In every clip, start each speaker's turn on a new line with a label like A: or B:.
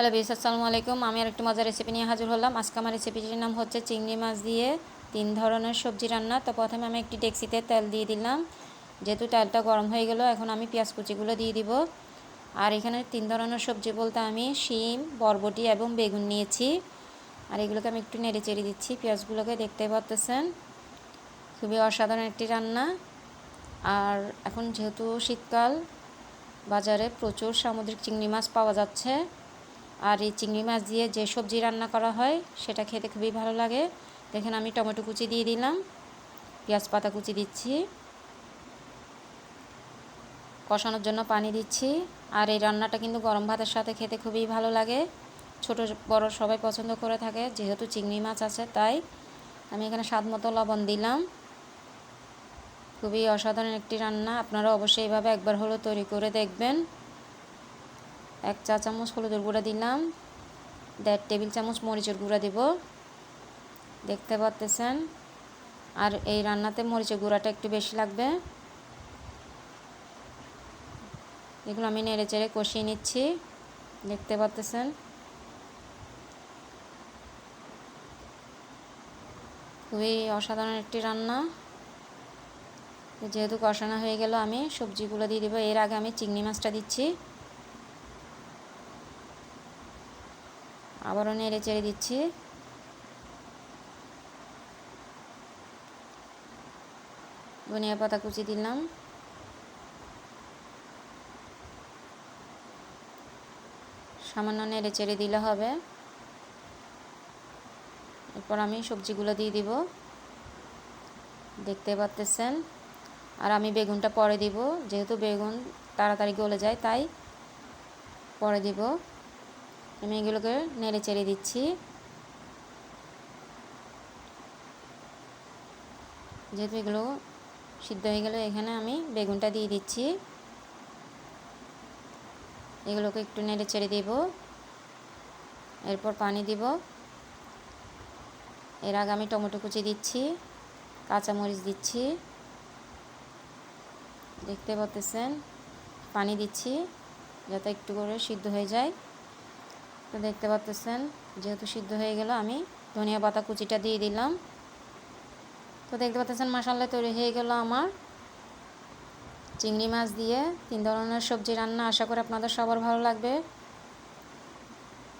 A: Hello বিস আসসালামু আলাইকুম। আমি আর একটু মজার রেসিপি নিয়ে হাজির হলাম। আজকে আমার রেসিপিটির নাম হচ্ছে চিংড়ি মাছ দিয়ে তিন ধরনের সবজি রান্না। তো প্রথমে আমি একটি ডেক্সিতে তেল দিয়ে দিলাম। যেহেতু তেলটা গরম হয়ে গেল, এখন আমি পেঁয়াজ কুচিগুলো দিয়ে দিব। আর এখানে তিন ধরনের সবজি বলতে আমি শিম, বরবটি এবং বেগুন নিয়েছি। আর এগুলোকে আমি একটু নেড়ে চেড়ে দিচ্ছি। পেঁয়াজগুলোকে দেখতে পারতেছেন, খুবই অসাধারণ একটি রান্না। আর এখন যেহেতু শীতকাল, বাজারে প্রচুর সামুদ্রিক চিংড়ি মাছ পাওয়া যাচ্ছে। আর এই চিংড়ি মাছ দিয়ে যে সবজি রান্না করা হয়, সেটা খেতে খুবই ভালো লাগে। দেখেন আমি টমেটো কুচি দিয়ে দিলাম, পেঁয়াজ পাতা কুচি দিচ্ছি, কষানোর জন্য পানি দিচ্ছি, আর এই রান্নাটা কিন্তু গরম ভাতের সাথে খেতে খুবই ভালো লাগে। ছোট বড় সবাই পছন্দ করে থাকে, যেহেতু চিংড়ি মাছ আছে তাই। আমি এখানে স্বাদ মতো লবণ দিলাম। খুবই অসাধারণ একটি রান্না আপনারা অবশ্যই এইভাবে একবার হলেও তৈরি করে দেখবেন। এক চা চামচ হলুদের গুঁড়া দিলাম। দেড় টেবিল চামচ মরিচের গুঁড়া দিব। দেখতে পাচ্তেছেন আর এই রান্নাতে মরিচের গুঁড়াটা একটু বেশি লাগবে। এগুলো আমি নেড়ে চেড়ে কষিয়ে নিচ্ছি। দেখতে পাচ্তেছেন খুবই অসাধারণ একটি রান্না। যেহেতু কষানো হয়ে গেল, আমি সবজিগুলো দিয়ে দেবো। এর আগে আমি চিংড়ি মাছটা দিচ্ছি। আবারও নেড়ে চেড়ে দিচ্ছি। ধনিয়া পাতা কুচি দিলাম। সামান্য নেড়ে চেড়ে দিলে হবে। এরপর আমি সবজিগুলো দিয়ে দিব। দেখতে পাচ্তেছেন? আর আমি বেগুনটা পরে দিব। যেহেতু বেগুন তাড়াতাড়ি গলে যায়, তাই পরে দিব। আমি এগুলোকে নেড়ে চেড়ে দিচ্ছি। যেহেতু এগুলো সিদ্ধ হয়ে গেলে, এখানে আমি বেগুনটা দিয়ে দিচ্ছি। এগুলোকে একটু নেড়ে চেড়ে দেব। এরপর পানি দিব। এর আগে আমি টমেটো কুচি দিচ্ছি, কাঁচামরিচ দিচ্ছি। দেখতে পাচ্ছেন পানি দিচ্ছি, যাতে একটু করে সিদ্ধ হয়ে যায়। তো দেখতে পাচ্ছেন যেহেতু সিদ্ধ হয়ে গেল, আমি ধনিয়া পাতা কুচিটা দিয়ে দিলাম। তো দেখতে পাচ্ছেন মশালা তৈরি হয়ে গেল আমার। চিংড়ি মাছ দিয়ে তিন ধরনের সবজি রান্না, আশা করি আপনাদের সবার ভালো লাগবে।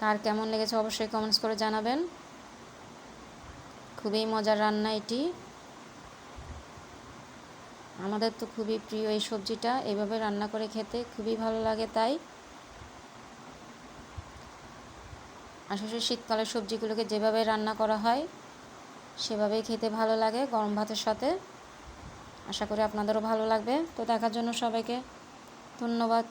A: কার কেমন লেগেছে অবশ্যই কমেন্টস করে জানাবেন। খুবই মজার রান্না এটি। আমাদের তো খুবই প্রিয় এই সবজিটা, এভাবে রান্না করে খেতে খুবই ভালো লাগে তাই। আসলে শীতকালের সবজিগুলোকে যেভাবে রান্না করা হয়, সেভাবেই খেতে ভালো লাগে গরম ভাতের সাথে। আশা করি আপনাদেরও ভালো লাগবে। তো দেখার জন্য সবাইকে ধন্যবাদ।